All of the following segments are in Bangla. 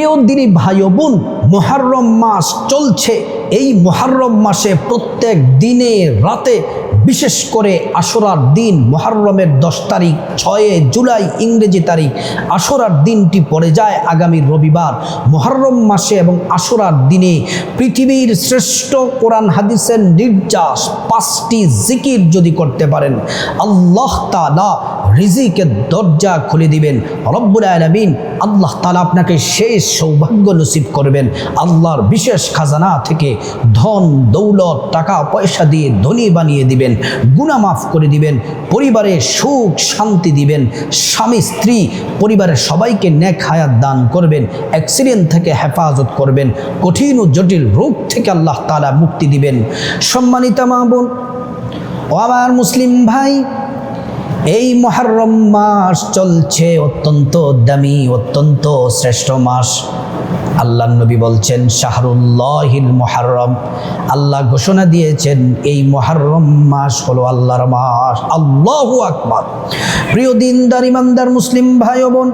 প্রিয় দিনী ভাই বোন মহারম মাস চলছে। এই মহারম মাসে প্রত্যেক দিনে রাতে বিশেষ করে আশরার দিন মহারমের দশ তারিখ, ছয়ে জুলাই ইংরেজি তারিখ, আশরার দিনটি পড়ে যায় আগামী রবিবার। মহারম মাসে এবং আশরার দিনে পৃথিবীর শ্রেষ্ঠ কোরআন হাদিসের নির্যাস পাঁচটি জিকির যদি করতে পারেন, আল্লাহ তালা রিজিকের দরজা খুলে দিবেন। রব্বুল আলমিন আল্লাহ তালা আপনাকে শেষ সৌভাগ্য নসিব করবেন। আল্লাহর বিশেষ খাজানা থেকে ধন, দৌলত, টাকা, পয়সা দিয়ে ধনী বানিয়ে দিবেন গুণা মাফ করে দিবেন, পরিবারে সুখ, শান্তি দিবেন, স্বামী, স্ত্রী, পরিবারের সবাইকে ন্যাক হায়াত দান করবেন অ্যাক্সিডেন্ট থেকে হেফাজত করবেন, কঠিন ও জটিল রোগ থেকে আল্লাহ তালা মুক্তি দিবেন। সম্মানিতা মা বোন, ও আমার মুসলিম ভাই, এই মহারম মাস চলছে অত্যন্ত দামি, অত্যন্ত শ্রেষ্ঠ মাস। আল্লাহ নবী বলছেন, শাহরুল্লাহিল মহারম আল্লাহ ঘোষণা দিয়েছেন, এই মহারম মাস হলো আল্লাহর মাস। আল্লাহ আকবর। প্রিয় দিনদার, ইমানদার, মুসলিম ভাই বোন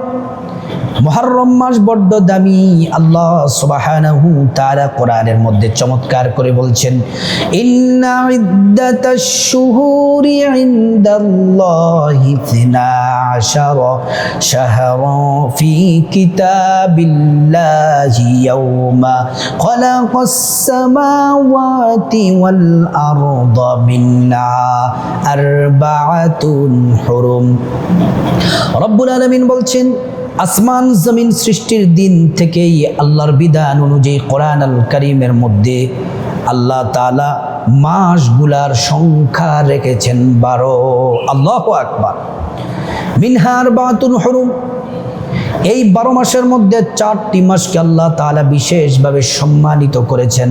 মহরম মাস বড্ড দামি। আল্লাহ সুবহানাহু তাআলা কোরআনের মধ্যে চমৎকার করে বলছেন, ইন্না ইদ্দাতাশ শুহুরি ইনদাল্লাহি 12 শাহরা ফি কিতাবিল্লাহি ইয়াওমা খালাকাস সামাওয়াতি ওয়াল আরদা মিন্না আরবাআতুন হুরুম। রব্বুল আলামিন বলছেন আসমান জমিন সৃষ্টির দিন থেকেই আল্লাহর বিধান অনুযায়ী কোরআন আল করিমের মধ্যে আল্লাহ তালা মাসগুলার সংখ্যা রেখেছেন বারো। আল্লাহ আকবার। মিনহার বাতুন হরুম। এই বারো মাসের মধ্যে চারটি মাসকে আল্লাহ তালা বিশেষভাবে সম্মানিত করেছেন।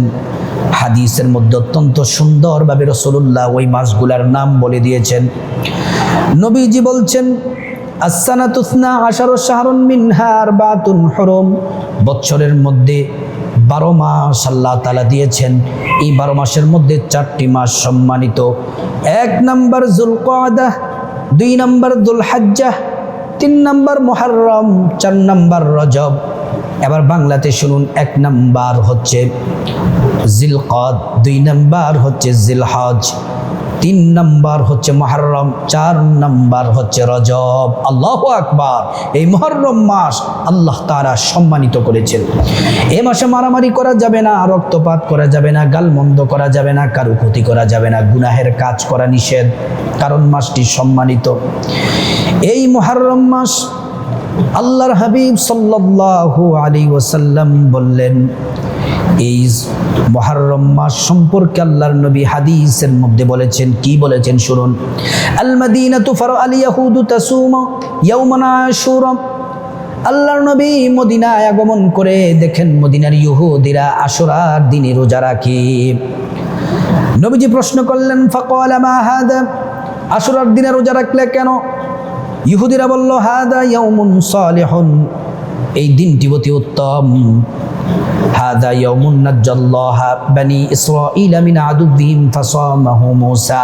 হাদিসের মধ্যে অত্যন্ত সুন্দরভাবে রসুল্লাহ ওই মাসগুলার নাম বলে দিয়েছেন। নবীজি বলছেন আসানাতুসনা আশারো মিনহার বাতুন হরম। বৎসরের মধ্যে বারো মাস আল্লাহ তালা দিয়েছেন। এই বারো মাসের মধ্যে চারটি মাস সম্মানিত। এক নম্বর জুলকাদা, দুই নম্বর দুল হাজ্জাহ তিন নম্বর মোহারম চার নম্বর রজব। এবার বাংলাতে শুনুন, এক নম্বর হচ্ছে জিলকদ, দুই নম্বর হচ্ছে জিলহজ তিন নম্বর হচ্ছে মহরম, চার নম্বর হচ্ছে রজব। আল্লাহ আকবার। এই মহরম মাস আল্লাহ তারা সম্মানিত করেছেন। এ মাসে মারামারি করা যাবে না, রক্তপাত করা যাবে না, গালমন্দ করা যাবে না কারু ক্ষতি করা যাবে না, গুনাহের কাজ করা নিষেধ, কারণ মাসটি সম্মানিত। এই মহরম মাস আল্লাহর হাবিব সাল্লাল্লাহু আলী ওসাল্লাম বললেন এই মহারম মাস সম্পর্কে আল্লাহর নবী হাদিসের মধ্যে বলেছেন, কি বলেছেন শুনুন? আল মাদিনাতু ফারা আল ইয়াহুদু তাসুমু ইয়াওমান আশুরা। আল্লাহর নবী মদিনায় আগমন করে দেখেন মদিনার ইহুদিরা আশুরার দিনে রোজা রাখে। নবীজি প্রশ্ন করলেন, ফাকাল মা হাদা? আশুরার দিনে রোজা রাখলে কেন? ইহুদিরা বলল, হাদা ইয়াউমুন সালিহুন। এই দিনটি অতি উত্তম। هذا يوم نجى الله بني إسرائيل من عدوهم فصامه موسى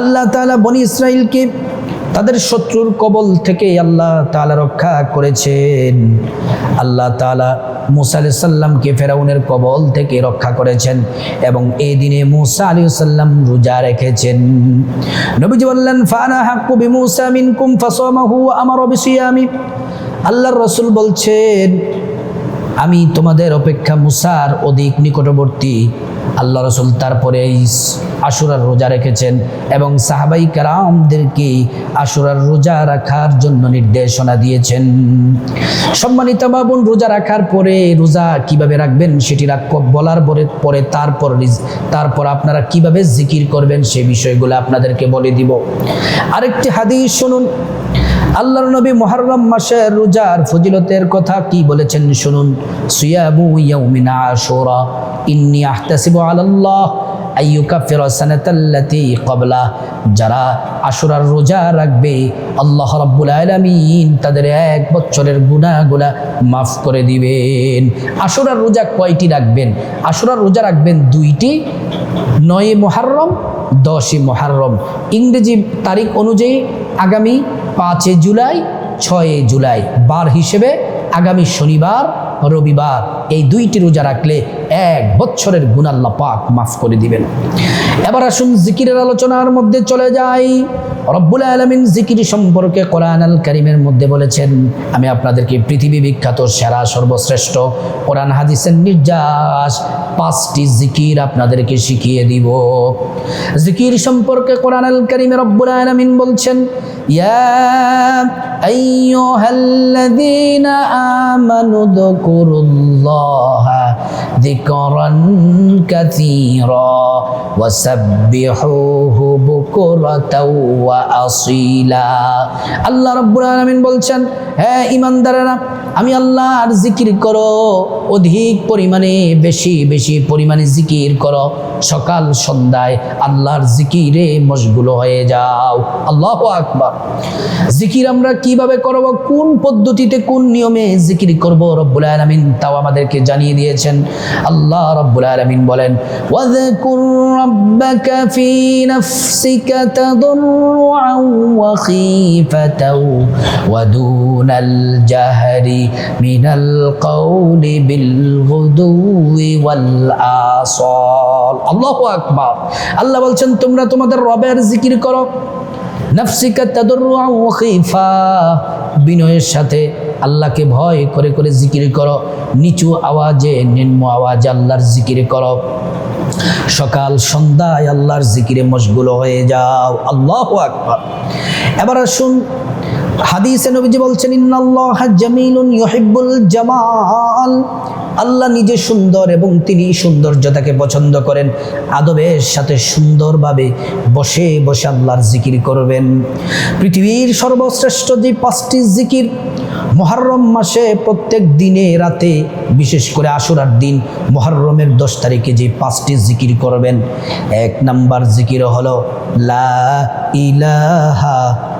আল্লাহ তাআলা বনি ইসরাইলকে তাদের শত্রুর কবল থেকে আল্লাহ তাআলা রক্ষা করেছেন আল্লাহ তাআলা মুসা আলি সাল্লামকে ফেরাউনের কবল থেকে রক্ষা করেছেন এবং এই দিনে মুসা আলী সাল্লাম রোজা রেখেছেন নবীজি বললেন ফানা হাক্কু বিমুসা মিনকুম ফাসামাহু আমার বিসিয়ামি আল্লাহর রসুল বলছেন আমি তোমাদের অপেক্ষা মুসার অধিক নিকটবর্তী। আল্লাহ রসুল তারপরে এই আশুরার রোজা রেখেছেন এবং সাহাবাই কারামদেরকে আশুরার রোজা রাখার জন্য নির্দেশনা দিয়েছেন। সম্মানিত বাবুন রোজা রাখার পরে রোজা কীভাবে রাখবেন সেটি বলার পরে পরে তারপর তারপর আপনারা কীভাবে জিকির করবেন সে বিষয়গুলো আপনাদেরকে বলে দিব। আরেকটি হাদিস শুনুন। আল্লাহর নবী মুহররম মাসের রোজার ফজিলতের কথা কি বলেছেন শুনুন? সিয়ামু ইয়াউমিন আশুরা, ইন্নী আহতাসিবু আলাল্লাহ আইয়ুকাফিরা সানাতাল্লাতি ক্বাবলা, যারা আশুরার রোজা রাখবে, আল্লাহ রাব্বুল আলামিন তাদের এক বছরের গুনাহগুলা মাফ করে দিবেন। আশুরার রোজা কয়টি রাখবেন? আশুরার রোজা রাখবেন দুইটি, নয় মুহররম দশই মুহররম। ইংরেজি তারিখ অনুযায়ী আগামী পাঁচে জুলাই, ছয়ে জুলাই। বার হিসেবে আগামী শনিবার, রবিবার এই দুইটি রোজা রাখলে এক বছরের গুণাল্লা পাক মাফ করে দিবেন। এবার আসুন জিকিরের আলোচনার মধ্যে চলে যাই। রব্বুল আলমিন জিকির সম্পর্কে কোরআন আল করিমের মধ্যে বলেছেন, আমি আপনাদেরকে পৃথিবী বিখ্যাত সেরা সর্বশ্রেষ্ঠ কোরআন হাদিসের নির্যাস পাঁচটি জিকির আপনাদেরকে শিখিয়ে দিব। জিকির সম্পর্কে কোরআন আল করিমে রব্বুল আলমিন বলছেন, ইয়া আমানু ওয়া আল্লাহ রাব্বুল আলামিন বলছেন হ্যাঁ ইমানদারেরা আমি আল্লাহর জিকির করো, অধিক পরিমাণে বেশি বেশি পরিমাণে জিকির করো। সকাল সন্ধ্যায় আল্লাহর জিকিরে মশগুল হয়ে যাও। আল্লাহ আকবার। জিকির আমরা কীভাবে করব? কোন পদ্ধতিতে, কোন নিয়মে জিকির করব? রব্বুল আলামিন তাও আমাদেরকে জানিয়ে দিয়েছেন। আল্লাহ রব্বুল আলামিন বলেন, ওয়াযকুর রাব্বাকা ফি নাফসিকা তাদররুআন দুনাল জাহরি মিনাল কওলি বিল গুদুই ওয়াল আসাল আল্লাহু আকবার। আল্লাহ বলছেন, তোমরা তোমাদের রবের জিকির করো। নফসিকা তাদররুআন ওয়া খীফা। বিনয়ের সাথে আল্লাহকে ভয় করে করে জিকির করো। নিচু আওয়াজে নিম্ন আওয়াজে আল্লাহর জিকির করো। সকাল সন্ধ্যায় আল্লাহর জিকিরে মশগুল হয়ে যাও। আল্লাহ আকবার। এবার আসুন, হাদিসে নবীজি বলছেন, ইন্নাল্লাহ জামিলুন ইউহিব্বুল জামাল। আল্লাহ নিজে সুন্দর এবং তিনি সৌন্দর্যতাকে পছন্দ করেন। আদবের সাথে সুন্দরভাবে বসে বসে আল্লাহর জিকির করবেন। পৃথিবীর সর্বশ্রেষ্ঠ যে পাঁচটি জিকির, মহরম মাসে প্রত্যেক দিনে রাতে, বিশেষ করে আশুরার দিন, মহরমের দশ তারিখে যে পাঁচটি জিকির করবেন, এক নাম্বার জিকির হলো, লা ইলাহা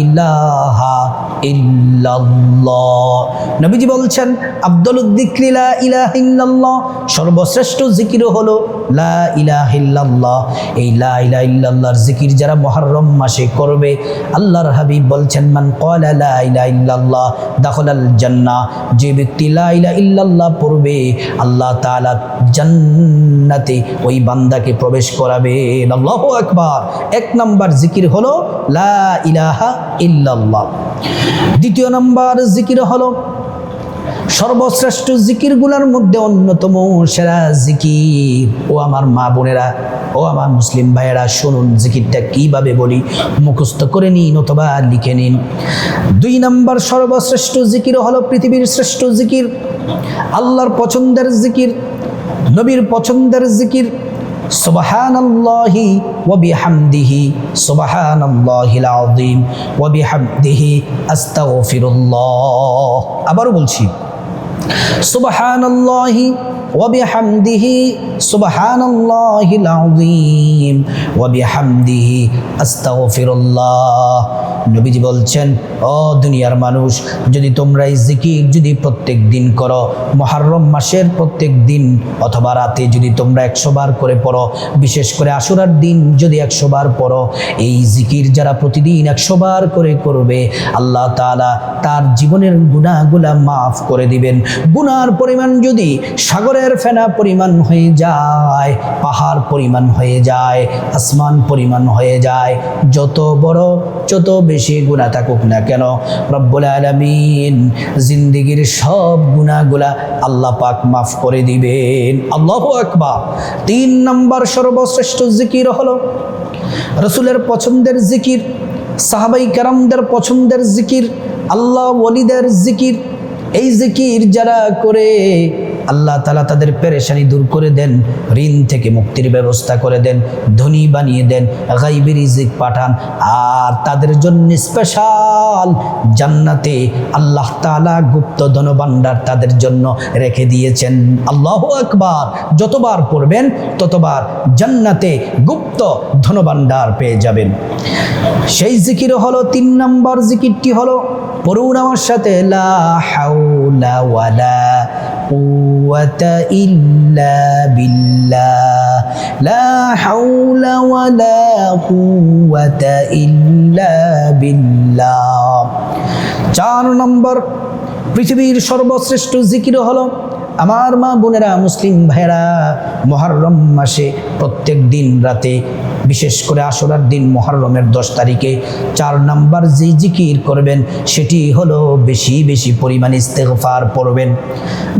ইলাহা ইল্লাল্লাহ। নবীজি বলছেন আব্দুল উদ্দিক্রি সর্বশ্রেষ্ঠ জিকির হলো জিকির যারা মাসে করবে, আল্লাহর হাবিব বলছেন, মান ক্বালা যে ব্যক্তি লা ইল্লাল্লাহ পড়বে, আল্লাহ তাআলা জান্নাতে ওই বান্দাকে প্রবেশ করাবেন। আল্লাহু আকবার। এক নাম্বার জিকির হলো লা ইলাহা ইল্লাল্লাহ। দ্বিতীয় নম্বর জিকির হলো, সর্বশ্রেষ্ঠ জিকিরগুলোর মধ্যে অন্যতম সেরা জিকির। ও আমার মা বোনেরা, ও আমার মুসলিম ভাইয়েরা, শুনুন জিকিরটা কীভাবে বলি, মুখস্থ করে নিন অথবা লিখে নিন। দুই নম্বর সর্বশ্রেষ্ঠ জিকির হলো পৃথিবীর শ্রেষ্ঠ জিকির, আল্লাহর পছন্দের জিকির, নবীর পছন্দের জিকির سبحان الله وبحمده سبحان الله العظيم وبحمده أستغفر الله أبر بلشي سبحان الله وبحمده سبحان الله العظيم وبحمده أستغفر الله নবীজি বলছেন ও দুনিয়ার মানুষ যদি তোমরা এই জিকির যদি প্রত্যেক দিন করো মহারম মাসের প্রত্যেক দিন অথবা রাতে যদি তোমরা একশো বার করে পড়ো বিশেষ করে আশুরার দিন যদি একশো বার পড়ো এই জিকির যারা প্রতিদিন একশো বার করে করবে আল্লাহ তাআলা তার জীবনের গুণাগুলা মাফ করে দিবেন গুনার পরিমাণ যদি সাগরের ফেনা পরিমাণ হয়ে যায়, পাহাড় পরিমাণ হয়ে যায়, আসমান পরিমাণ হয়ে যায়। যত বড়, যত বেশি গুণা থাকুক না কেন, রব্বুল আলমিন জিন্দিগির সব গুণাগুলা আল্লাহ পাক মাফ করে দিবেন। আল্লাহ আকবার। তিন নম্বর সর্বশ্রেষ্ঠ জিকির হলো রসুলের পছন্দের জিকির, সাহাবাই কারামদের পছন্দের জিকির, আল্লাহ ওলিদের জিকির। এই জিকির যারা করে আল্লাহ তালা তাদের পেরেশানি দূর করে দেন, ঋণ থেকে মুক্তির ব্যবস্থা করে দেন, ধনী বানিয়ে দেন, গাইবি রিজিক পাঠান, আর তাদের জন্য স্পেশাল জান্নাতে আল্লাহ তালা গুপ্ত ধনভাণ্ডার তাদের জন্য রেখে দিয়েছেন। আল্লাহ একবার যতবার পড়বেন, ততবার জান্নাতে গুপ্ত ধনভাণ্ডার পেয়ে যাবেন। সেই জিকির হলো, তিন নম্বর জিকিরটি হলো, পড়ুন আমার সাথে, লা হাওলা ওয়ালা চার নম্বর, পৃথিবীর সর্বশ্রেষ্ঠ জিকির হলো আমার মা বোনেরা মুসলিম ভাইরা মহরম মাসে প্রত্যেক দিন রাতে বিশেষ করে আসরার দিন মহরমের দশ তারিখে চার নাম্বার যে জিকির করবেন সেটি হলো বেশি বেশি পরিমাণ ইস্তেগফার পড়বেন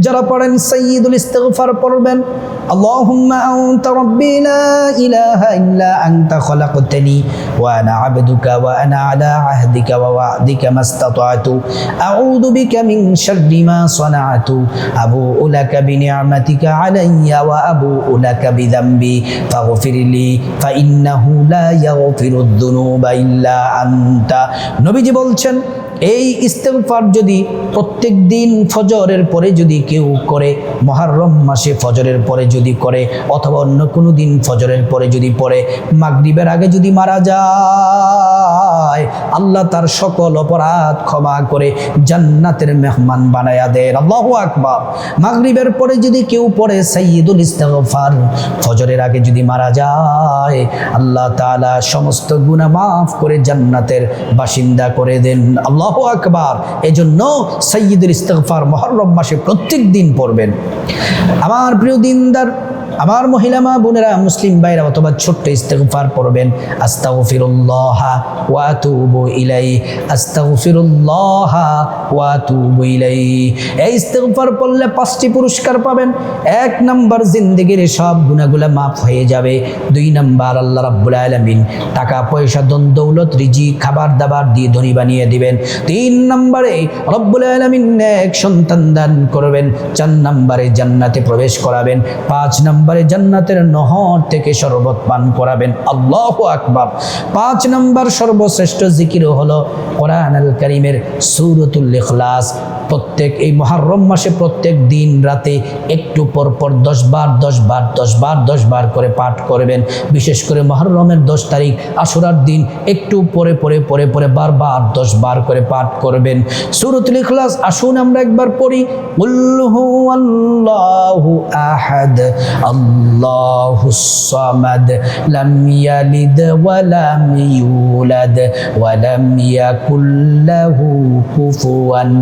যারা পড়েন সৈয়দুল ইস্তেগফার পড়বেন اللهم أنت ربي لا إله إلا أنت خلقتني وأنا عبدك وأنا على عهدك ووعدك ما استطعت أعوذ بك من شر ما صنعت أبوء لك بنعمتك علي وأبوء لك بذنبي فاغفر لي ইন্নাহু লা ইয়াগফিরুদ ইল্লা আনতা। নবীজি বলছেন, এই ইস্তেমফার যদি প্রত্যেক দিন ফজরের পরে যদি কেউ করে, মহারম মাসে ফজরের পরে যদি করে, অথবা অন্য কোনো দিন ফজরের পরে যদি পড়ে, মাগরিবের আগে যদি মারা যায়, আল্লাহ তার সকল অপরাধ ক্ষমা করে জান্নাতের মেহমান বানায়া দেয় আল্লাহ আকবর। মাগরিবের পরে যদি কেউ পড়ে সৈয়দুল ইস্তেমফার ফজরের আগে যদি মারা যায় আল্লাহ তালা সমস্ত গুণা মাফ করে জান্নাতের বাসিন্দা করে দেন। আল্লাহ আকবার। এজন্য সৈয়দুল ইস্তফার মহরম মাসে প্রত্যেক দিন পড়বেন। আমার প্রিয় দিনদার আমার মহিলা মা, বোনেরা, মুসলিম ভাইরা অথবা ছোট্ট ইস্তেগফার পড়বেন। আস্তাগফিরুল্লাহ ওয়া আতুবু ইলাই আস্তাগফিরুল্লাহ ওয়া আতুবু ইলাই এই ইস্তেগফার পড়লে পাঁচটি পুরস্কার পাবেন। এক নাম্বার, জিন্দেগির সব গুনাহগুলো মাফ হয়ে যাবে। দুই নাম্বার, আল্লাহ রাব্বুল আলামিন টাকা, পয়সা দন দৌলত, রিজি, খাবার, দাবার দিয়ে ধনী বানিয়ে দিবেন। তিন নম্বরে, রব্বুল আলামিন এক সন্তান দান করবেন। চার নম্বরে জান্নাতে প্রবেশ করাবেন। পাঁচ নম্বরে জান্নাতের নহর থেকে শরবত পান করাবেন। আল্লাহ আকবার। পাঁচ নম্বর সর্বশ্রেষ্ঠ জিকির হলো কোরআন আল করিমের সুরতুল ইখলাস। প্রত্যেক এই মহারম মাসে প্রত্যেক দিন রাতে একটু পর পর দশ বার দশ বার করে পাঠ করবেন। বিশেষ করে মহরমের দশ তারিখ আশুরার দিন একটু পরে পরে পরে পরে বারবার দশ বার করে পাঠ করবেন। সুরতুল ইখলাস আসুন আমরা একবার পড়ি। লাম ইয়ালিদ ওয়া লাম ইউলাদ ওয়া লাম ইয়াকুল লাহু কুফুয়ান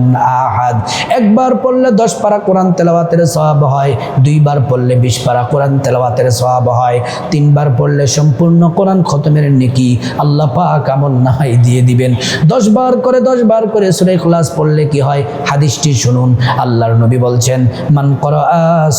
আহাদ একবার পড়লে দশ পারা কোরআন তেলাওয়াতের সওয়াব হয়, দুইবার পড়লে বিশ পারা কোরআন তেলাওয়াতের সওয়াব হয়, তিনবার পড়লে সম্পূর্ণ কোরআন খতমের নেকি আল্লাহ পাক আমল নাহাই দিয়ে দিবেন। দশ বার করে দশ বার করে সুরে ক্লাস পড়লে কি হয়? হাদিসটি শুনুন। আল্লাহর নবী বলছেন, মান করা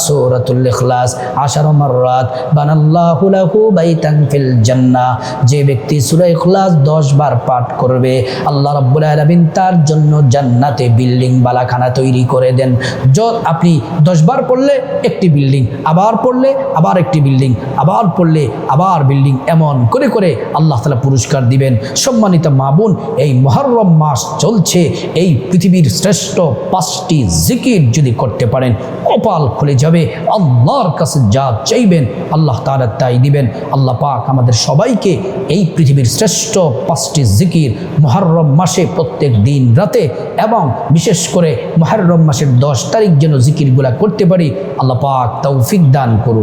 সূরাতুল ইখলাস আশারো মাররাত, বানাল্লাহু লাহু বাইতান ফিল জান্নাহ। যে ব্যক্তি সূরা ইখলাস 10 বার পাঠ করবে, আল্লাহ রাব্বুল আলামিন তার জন্য জান্নাতে বিল্ডিং বালাখানা তৈরি করে দেন। যত আপনি 10 বার পড়লে একটি বিল্ডিং, আবার পড়লে আবার একটি বিল্ডিং, আবার পড়লে আবার বিল্ডিং, এমন করে করে আল্লাহ তাআলা পুরস্কার দিবেন। সম্মানিত মা বোন, এই মহরম মাস চলছে, এই পৃথিবীর শ্রেষ্ঠ পাঁচটি জিকির যদি করতে পারেন, কপাল খুলে যাবে, আল্লাহর কাছে যা চাইবেন আল্লাহ তারা তাই দিবেন। আল্লাহ পাক আমাদের সবাইকে এই পৃথিবীর শ্রেষ্ঠ পাঁচটি জিকির মহরম মাসে প্রত্যেক দিন রাতে এবং বিশেষ করে মহরম মাসের দশ তারিখ যেন জিকিরগুলা করতে পারি, আল্লাহ পাক তৌফিক দান করুন।